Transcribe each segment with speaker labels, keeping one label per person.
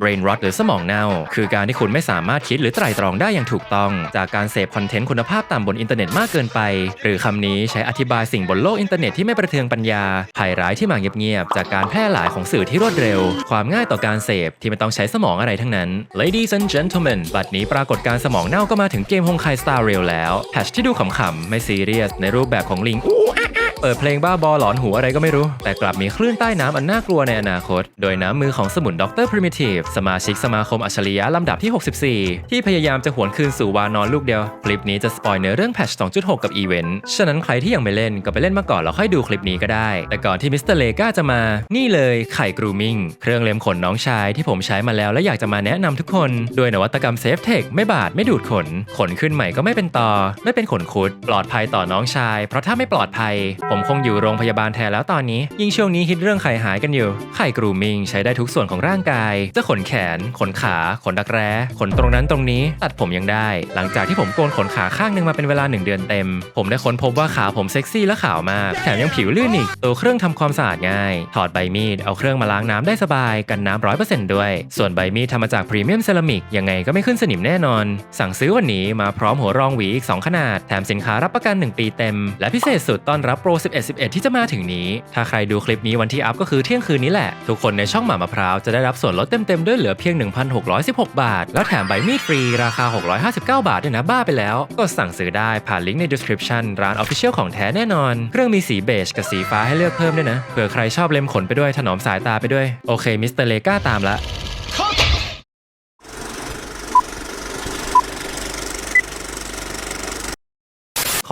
Speaker 1: brain rot หรือสมองเน่า คือการที่คุณไม่สามารถคิดหรือไตร่ตรองได้อย่างถูกต้อง จากการเสพคอนเทนต์คุณภาพต่ำบนอินเทอร์เน็ตมากเกินไป หรือคำนี้ใช้อธิบายสิ่งบนโลกอินเทอร์เน็ตที่ไม่ประเทืองปัญญาภัยร้ายที่มาเงียบๆจากการแพร่หลายของสื่อที่รวดเร็ว ความง่ายต่อการเสพที่ไม่ต้องใช้สมองอะไรทั้งนั้น Ladies and gentlemen บัดนี้ปรากฏการสมองเน่าก็มาถึงเกมฮงไค Star Rail แล้วแพทชที่ดูขำๆไม่ซีเรียสในรูปแบบของลิง เปิดเพลงบ้าบอหลอนหูอะไรก็ไม่รู้ แต่กลับมีคลื่นใต้น้ำอันน่ากลัวในอนาคต โดยน้ำมือของสมุนด็อกเตอร Primitive สมาชิกสมาคมอัจฉริยะลำดับที่ 64 ที่พยายามจะหวนคืนสู่วานอนลูกเดียว คลิปนี้จะสปอยเนื้อเรื่องแพทช2.6 กับอีเวนต์ ฉะนั้นใครที่ยังไม่เล่นก็ไปเล่นมาก่อนแล้วค่อยดูคลิปนี้ก็ได้ แต่ก่อนที่มิสเตอร์เลก้าจะมา นี่เลยไข่กรูมิงเครื่องเล็มขนน้องชายที่ผมใช้มาแล้วและอยากจะมาแนะนำทุกคนด้วยนวัตกรรมเซฟเทคไม่บาดไม่ดูดขน ขนขึ้นใหม่ก็ไม่เป็นตอ ไม่เป็นขนคุด ปลอดภัยต่อน้องชาย เพราะถ้าไม่ปลอดภัยผมคงอยู่โรงพยาบาลแทนแล้วตอนนี้ ยิ่งช่วงนี้ฮิตเรื่องไข่หายกันอยู่ ไข่กรูมิงใช้ได้ทุกส่วนของร่างกาย จะขนแขน ขนขา ขนดักแร้ ขนตรงนั้นตรงนี้ ตัดผมยังได้ หลังจากที่ผมโกนขนขาข้างหนึ่งมาเป็นเวลาหนึ่งเดือนเต็ม ผมได้ค้นพบว่าขาผมเซ็กซี่และขาวมาก แถมยังผิวลื่นอีก ตัวเครื่องทำความสะอาดง่าย ถอดใบมีด เอาเครื่องมาล้างน้ำได้สบาย กันน้ำร้อยเปอร์เซ็นต์ด้วย ส่วนใบมีดทำมาจากพรีเมียมเซรามิก ยังไงก็ไม่ขึ้นสนิมแน่นอน สั่งซื้อวันนี้มาพร้อมหัวรองหวีอีก 2 ขนาด แถมสินค้ารับประกัน 1 ปีเต็ม และพิเศษสุดต้อนรับโปร11 11 ที่จะมาถึงนี้ ถ้าใครดูคลิปนี้วันที่อัพก็คือเที่ยงคืนนี้แหละ ทุกคนในช่องหมามะพร้าวจะได้รับส่วนลดเต็มๆด้วยเหลือเพียง 1,616 บาท แล้วแถมใบมีดฟรีราคา 659 บาทด้วยนะบ้าไปแล้ว ก็สั่งซื้อได้ผ่านลิงก์ใน description ร้าน Official ของแท้แน่นอน เครื่องมีสีเบจกับสีฟ้าให้เลือกเพิ่มด้วยนะเผื่อใครชอบเล็มขนไปด้วยถนอมสายตาไปด้วยโอเคมิสเตอร์เลก้าตามละ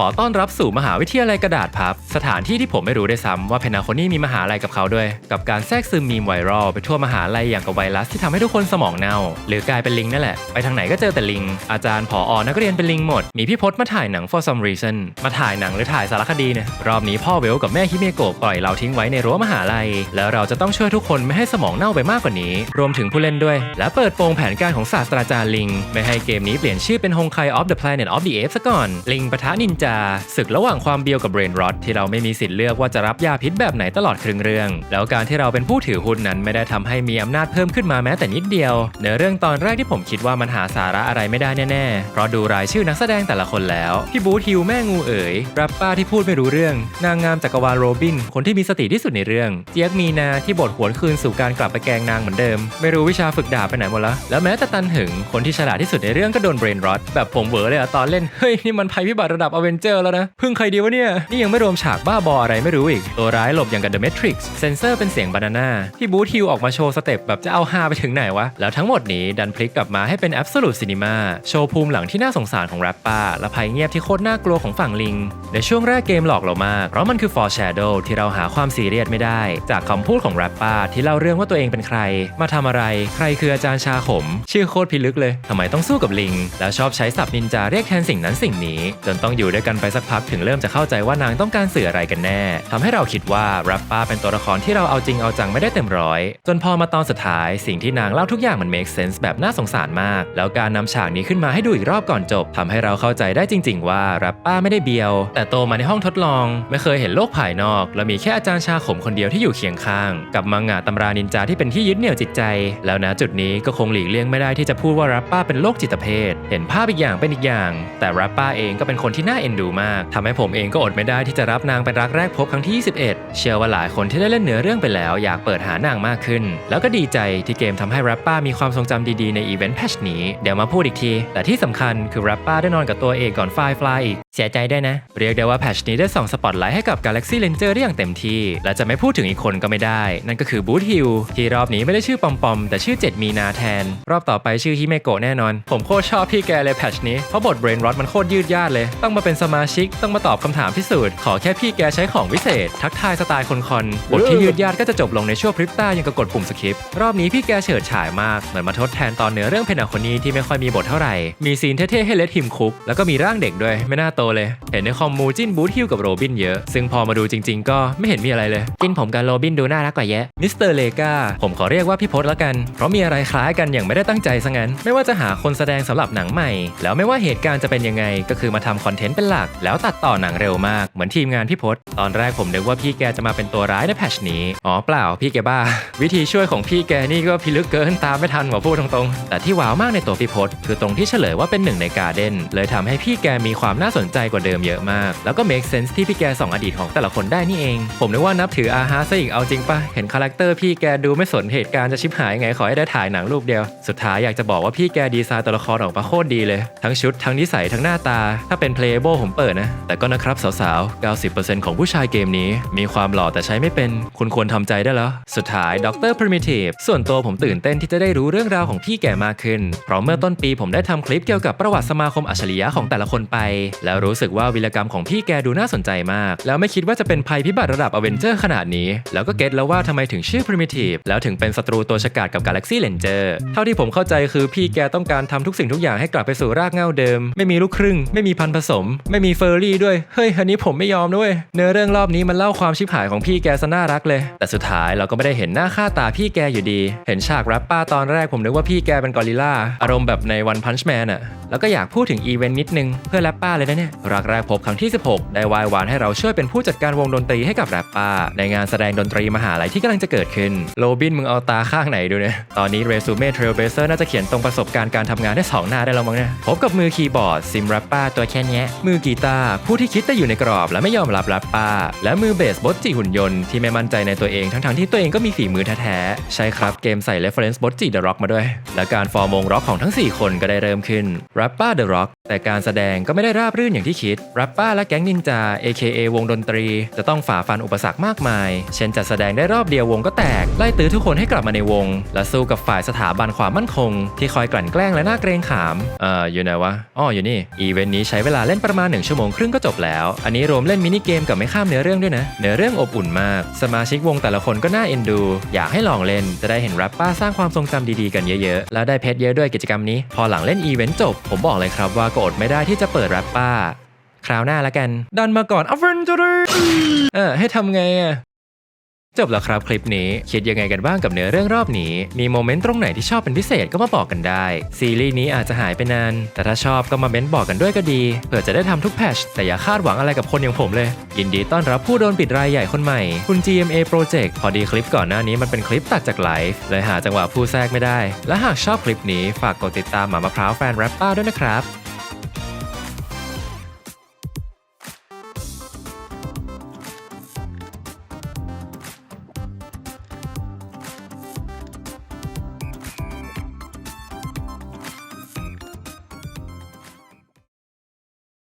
Speaker 1: ขอต้อนรับสู่มหาวิทยาลัยกระดาษพับ สถานที่ที่ผมไม่รู้ได้วยซ้ำว่าเพนาโคนี่มีมหาลัยกับเขาด้วย กับการแทรกซึมมีมไวรัลไปทั่วมหาลัยอย่างกับไวรัสที่ทำให้ทุกคนสมองเน่า หรือกลายเป็นลิงนั่นแหละ ไปทางไหนก็เจอแต่ลิง อาจารย์ผออนักเรียนเป็นลิงหมด มีพี่พศมาถ่ายหนัง for some reason มาถ่ายหนังหรือถ่ายสารคดีเนี่ยรอบนี้พ่อเวลกับแม่ฮิเมโกะปล่อยเราทิ้งไว้ในรั้วมหาลัย แล้วเราจะต้องช่วยทุกคนไม่ให้สมองเน่าไปมากกว่านี้ รวมถึงผู้เล่นด้วย และเปิดโปงแผนการของศาสตราจารย์ลิง ไม่ให้เกมนี้เปลี่ยนชื่อเป็นฮงไค of the planet of the apes ซะก่อนลิงปะทะนินจาศึกระหว่างความเบียวกับเบรนรอ t ที่เราไม่มีสิทธิ์เลือกว่าจะรับยาพิษแบบไหนตลอดครึ่งเรื่อง แล้วการที่เราเป็นผู้ถือหุ้นนั้นไม่ได้ทำให้มีอำนาจเพิ่มขึ้นมาแม้แต่นิดเดียวเนื้อเรื่องตอนแรกที่ผมคิดว่ามันหาสาระอะไรไม่ได้แน่ๆเพราะดูรายชื่อนักแสดงแต่ละคนแล้วพี่บูทิวแม่งูเอ๋ยแรปป้าที่พูดไม่รู้เรื่อง นางงามจักรวาลโรบิน คนที่มีสติที่สุดในเรื่อง เจี๊ยกมีนาที่บทหวนคืนสู่การกลับไปแกงนางเหมือนเดิม ไม่รู้วิชาฝึกดาบไปไหนหมดละแล้วแม้แต่ตันหึงคนที่ฉลาดที่สุดในเรื่องก็โดนเบรนรอ t แบบผมเวอเลยอะตอนเล่นเฮ้ยนี่มันภัยพิบัติระดับอเวนเจอร์แล้วนะ พึ่งใครดีวะเนี่ย นี่ยังไม่รวมฉากบ้าบออะไรไม่รู้อีก ตัวร้ายหลบอย่างกับ The Matrix เซนเซอร์เป็นเสียงบานาน่าที่บูทิวออกมาโชว์สเต็ปแบบจะเอาฮาไปถึงไหนวะ แล้วทั้งหมดนี้ดันพลิกกลับมาให้เป็น Absolute Cinema โชว์ภูมิหลังที่น่าสงสารของแรปป้าและภัยเงียบที่โคตรน่ากลัวของฝั่งลิง ในช่วงแรกเกมหลอกเรามากเพราะมันคือ foreshadow ที่เราหาความซีเรียสไม่ได้ จากคำพูดของแรปป้าที่เล่าเรื่องว่าตัวเองเป็นใคร มาทำอะไร ใครคืออาจารย์ชาขม ชื่อโคตรพิลึกเลยทำไมต้องสู้กับลิง แล้วชอบใช้ศัพท์นินจาเรียกแทนสิ่งนั้นสิ่งนี้ จนต้องอยู่ด้วยกันไปสักพักถึงเริ่มจะเข้าใจว่านางต้องการสื่ออะไรกันแน่ทำให้เราคิดว่าแรปป้าเป็นตัวละครที่เราเอาจริงเอาจังไม่ได้เต็มร้อย จนพอมาตอนสุดท้ายสิ่งที่นางเล่าทุกอย่างมัน make sense แบบน่าสงสารมาก แล้วการนำฉากนี้ขึ้นมาให้ดูอีกรอบก่อนจบทำให้เราเข้าใจได้จริง ๆ ว่าแรปป้าไม่ได้เบียว แต่โตมาในห้องทดลอง ไม่เคยเห็นโลกภายนอก และมีแค่อาจารย์ชาขมคนเดียวที่อยู่เคียงข้าง กับมังงะตำรานินจาที่เป็นที่ยึดเหนี่ยวจิตใจ แล้วนะจุดนี้ก็คงหลีกเลี่ยงไม่ได้ที่จะพูดว่าแรปป้าเป็นโรคจิตเภท เห็นภาพอีกอย่างเป็นอีกอย่าง แต่แรปป้าเองก็เป็นคนที่น่าเอ็นดูมากทำให้ผมเองก็อดไม่ได้ที่จะรับนางเป็นรักแรกพบครั้งที่ 21 เชื่อว่าหลายคนที่ได้เล่นเนื้อเรื่องไปแล้วอยากเปิดหานางมากขึ้น แล้วก็ดีใจที่เกมทำให้แรปป้ามีความทรงจำดีๆในอีเวนต์แพชนี้เดี๋ยวมาพูดอีกที แต่ที่สำคัญคือแรปป้าได้นอนกับตัวเอกก่อนไฟฟลายอีกเสียใจได้นะ เรียกได้ว่าแพชนี้ได้ส่องสปอตไลท์ให้กับ Galaxy Ranger ได้อย่างเต็มที่ และจะไม่พูดถึงอีกคนก็ไม่ได้ นั่นก็คือบูธฮิลที่รอบนี้ไม่ได้ชื่อปอมปอมแต่ชื่อ 7 มีนาแทน รอบต่อไปชื่อฮิเมโกะแน่นอน ผมโคตรชอบพี่แกเลยแพชนี้เพราะบทเบรนรอ t มันโคตรยืดยาดเลย ต้องมาเป็นสมาชิกต้องมาตอบคำถามพิสูจน์ขอแค่พี่แกใช้ของวิเศษ ทักทายสไตล์คนคอนบทที่ยืดยาดก็จะจบลงในชั่วพริบตายังกับกดปุ่มสคิปรอบนี้พี่แกเฉิดฉายมากเหมือนมาทดแทนตอนเนื้อเรื่องเพนาโคนีที่ไม่ค่อยมีบทเท่าไหร่ มีซีนเท่ๆให้เลดทิมคุก แล้วก็มีร่างเด็กด้วย ไม่น่าโตเลย เห็นในคอมมูจิ้นบูธฮิลกับโรบินเยอะ ซึ่งพอมาดูจริงๆ ก็ไม่เห็นมีอะไรเลย จิ้นผมกับโรบินดูน่ารักกว่าเยอะมิสเตอร์เลกาผมขอเรียกว่าพี่พศละกัน เพราะมีอะไรคล้ายกันอย่างไม่ได้ตั้งใจซะงั้น ไม่ว่าจะหาคนแสดงสำหรับหนังใหม่ แล้วไม่ว่าเหตุการณ์จะเป็นยังไงก็คือมาทำคอนเทนต์เป็นเป็นหลัก แล้วตัดต่อหนังเร็วมาก เหมือนทีมงานพี่พศตอนแรกผมนึกว่าพี่แกจะมาเป็นตัวร้ายในแพชนี้ อ๋อเปล่าพี่แกบ้า วิธีช่วยของพี่แกนี่ก็พิลึกเกินตามไม่ทันว่าพูดตรงๆ แต่ที่ว้าวมากในตัวพี่พศคือตรงที่เฉลยว่าเป็นหนึ่งในการ์เดนเลยทำให้พี่แกมีความน่าสนใจกว่าเดิมเยอะมาก แล้วก็ make sense ที่พี่แกสองอดีตของแต่ละคนได้นี่เอง ผมนึกว่านับถืออาฮาซะอีกเอาจริงปะเห็นคาแรคเตอร์พี่แกดูไม่สนเหตุการณ์จะชิบหายไงขอให้ได้ถ่ายหนังรูปเดียว สุดท้ายอยากจะบอกว่าพี่แกดีไซน์ตัวละครออกมาโคตรดีเลย ทั้งชุดทั้งนิสัยทั้งหน้าตา ถ้าเป็น playable ผมเปิดนะ แต่ก็นะครับสาวๆ 90%ของผู้ชายเกมนี้ มีความหล่อแต่ใช้ไม่เป็น คุณควรทำใจได้แล้ว สุดท้ายดร Primitive ส่วนตัวผมตื่นเต้นที่จะได้รู้เรื่องราวของพี่แกมากขึ้น เพราะเมื่อต้นปีผมได้ทำคลิปเกี่ยวกับประวัติสมาคมอัจฉริยะของแต่ละคนไป แล้วรู้สึกว่าวิรกรรมของพี่แกดูน่าสนใจมาก แล้วไม่คิดว่าจะเป็นภัยพิบัติระดับอเวนเจอร์ขนาดนี้ แล้วก็เก็ตแล้วว่าทำไมถึงชื่อ Primitive แล้วถึงเป็นศัตรูตัวฉกาจกับ Galaxy Ranger เท่าที่ผมเข้าใจคือพี่แกต้องการทำทุกสิ่งทุกอย่างให้กลับไปสู่รากเหง้าเดิม ไม่มีลูกครึ่ง ไม่มีพันผสมไม่มีเฟอร์รี่ด้วย เฮ้ยอันนี้ผมไม่ยอมด้วย เนื้อเรื่องรอบนี้มันเล่าความชิบหายของพี่แกซะน่ารักเลย แต่สุดท้ายเราก็ไม่ได้เห็นหน้าค่าตาพี่แกอยู่ดี เห็นฉากแรปป้าตอนแรกผมนึกว่าพี่แกเป็นกอริลลาอารมณ์แบบในวันพันช์แมนอะแล้วก็อยากพูดถึงอีเวนต์นิดนึงเพื่อแรปป้าเลยนะเนี่ย รักแรกพบครั้งที่ 16 ได้วายวานให้เราช่วยเป็นผู้จัดการวงดนตรีให้กับแรปป้า ในงานแสดงดนตรีมหาลัยที่กำลังจะเกิดขึ้น โรบินมึงเอาตาข้างไหนดูเนี่ย ตอนนี้เรซูเม่เทรลเบเซอร์น่าจะเขียนตรงประสบการณ์การทำงานได้สองหน้าได้แล้วมั้งเนี่ยพบกับมือคีย์บอร์ดซิมแรปป้าตัวแค่นี้มือกีตาร์ผู้ที่คิดแต่อยู่ในกรอบและไม่ยอมรับแรปป้า และมือเบสบอสจีหุ่นยนต์ที่ไม่มั่นใจในตัวเองทั้งๆที่ตัวเองก็มีฝีมือแท้ๆใช่ครับเกมใส่ reference บอสจีเดอะร็อกมาด้วย และการฟอร์มวงร็อกของทั้ง 4 คนก็ได้เริ่มขึ้นรปป้าเดอะร็อกแต่การแสดงก็ไม่ได้ราบรื่นอย่างที่คิดแรปป้าและแก๊งนินจา AKA วงดนตรี จะต้องฝ่าฟันอุปสรรคมากมาย เช่นจัดแสดงได้รอบเดียววงก็แตก ไล่ตื้อทุกคนให้กลับมาในวง และสู้กับฝ่ายสถาบันความมั่นคง ที่คอยกลั่นแกล้งและน่าเกรงขาม เอ่อ อยู่ไหนวะอ้ออยู่นี่ อีเวนต์นี้ใช้เวลาเล่นประมาณ 1 ชั่วโมงครึ่งก็จบแล้ว อันนี้รวมเล่นมินิเกมกับไม่ข้ามเนื้อเรื่องด้วยนะ เนื้อเรื่องอบอุ่นมาก สมาชิกวงแต่ละคนก็น่าเอ็นดู อยากให้ลองเล่น จะได้เห็นแรปป้าสร้างความทรงจำดีๆกันเยอะๆ แล้วได้เพชรเยอะด้วยกิจกรรมนี้ พอหลังเล่นอีเวนต์จบผมบอกเลยครับว่าก็อดไม่ได้ที่จะเปิดแรปป้า คราวหน้าละกัน ดันมาก่อนอเวนเจอร์เออให้ทำไงอะ จบแล้วครับคลิปนี้คิดยังไงกันบ้างกับเนื้อเรื่องรอบนี้ มีโมเมนต์ตรงไหนที่ชอบเป็นพิเศษก็มาบอกกันได้ ซีรีส์นี้อาจจะหายไปนาน แต่ถ้าชอบก็มาเม้นบอกกันด้วยก็ดีเผื่อจะได้ทำทุกแพชแต่อย่าคาดหวังอะไรกับคนอย่างผมเลย ยินดีต้อนรับผู้โดนปิดรายใหญ่คนใหม่ คุณ GMA Project พอดีคลิปก่อนหน้านี้มันเป็นคลิปตัดจากไลฟ์เลยหาจังหวะพูดแทรกไม่ได้ และหากชอบคลิปนี้ฝากกดติดตามหมามะพร้าวแฟนแรปเป้าด้วยนะครับ